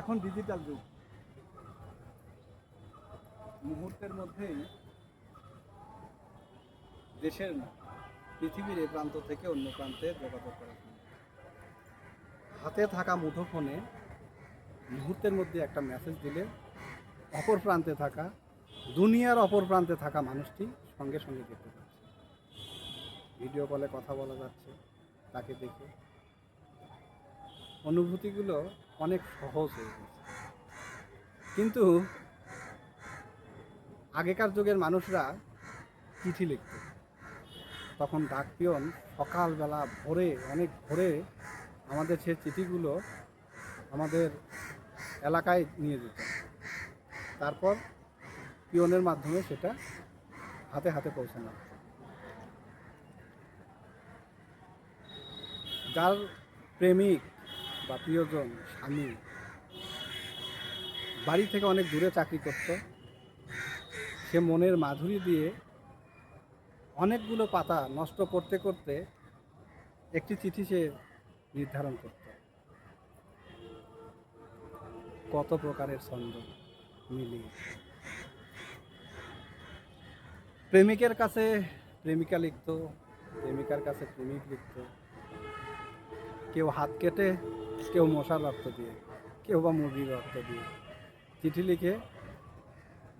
এখন ডিজিটাল যুগ মুহূর্তের মধ্যেই দেশের পৃথিবীর এ প্রান্ত থেকে অন্য প্রান্তে যোগাযোগ করা। হাতে থাকা মুঠোফোনে মুহূর্তের মধ্যে একটা মেসেজ দিলে অপর প্রান্তে থাকা, দুনিয়ার অপর প্রান্তে থাকা মানুষটি সঙ্গে সঙ্গে দেখতে পাচ্ছে ভিডিও কলে কথা বলা যাচ্ছে, তাকে দেখে অনুভূতিগুলো অনেক সহজ হয়ে গেছে। কিন্তু আগেকার যুগের মানুষরা চিঠি লিখত। তখন ডাকপিয়ন সকালবেলা ভোরে, অনেক ভোরে আমাদের সে চিঠিগুলো আমাদের এলাকায় নিয়ে যেত। তারপর পিয়নের মাধ্যমে সেটা হাতে হাতে পৌঁছানো। যার প্রেমিক বা প্রিয়জন, স্বামী, বাড়ি থেকে অনেক দূরে চাকরি করত। সে মনের মাধুরী দিয়ে অনেকগুলো পাতা নষ্ট করতে করতে একটি চিঠি সে নির্ধারণ করত। কত প্রকারের ছন্দ মিলিয়ে। প্রেমিকের কাছে প্রেমিকা লিখত, প্রেমিকার কাছে প্রেমিক লিখত। কেউ হাত কেটে কেউ মশার রক্ত দিয়ে, কেউ বা মুরগির রক্ত দিয়ে চিঠি লিখে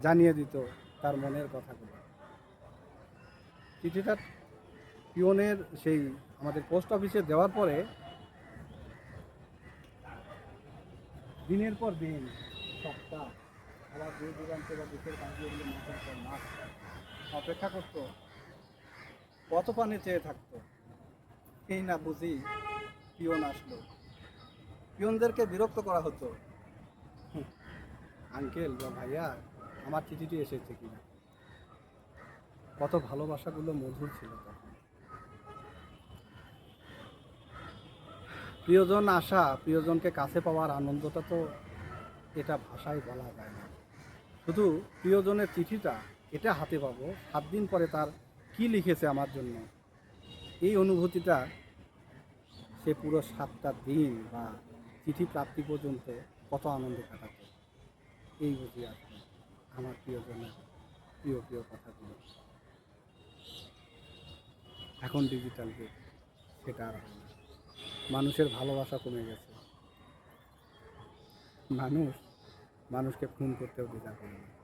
জানিয়ে দিত তার মনের কথাগুলো। চিঠিটা পিওনের সেই আমাদের পোস্ট অফিসে দেওয়ার পরে দিনের পর দিন, সপ্তাহ, আবার দূর দূরান্তে বা দেশের কাজগুলো মাসের পর মাস অপেক্ষা করতো কত পানি চেয়ে থাকতো। এই না বুঝি পিওন আসলো। পিয়নদেরকে বিরক্ত করা হতো। আঙ্কেল বা ভাইয়া, আমার চিঠিটি এসেছে কিনা? কত ভালোবাসাগুলো মধুর ছিল তখন। প্রিয়জন আসা প্রিয়জনকে কাছে পাওয়ার আনন্দটা তো এটা ভাষায় বলা যায় না। শুধু প্রিয়জনের চিঠিটা এটা হাতে পাবো, সাত দিন পরে তার কি লিখেছে আমার জন্য? এই অনুভূতিটা সে পুরো সাতটা দিন বা চিঠি প্রাপ্তি পর্যন্ত কত আনন্দে কাটাতো। এই বুঝি আসবে আমার প্রিয়জনের প্রিয় প্রিয় কথাগুলো। এখন ডিজিটাল যুগ, সেটা আর হয় না। মানুষের ভালোবাসা কমে গেছে। মানুষ, মানুষকে খুন করতেও দ্বিধা করে না।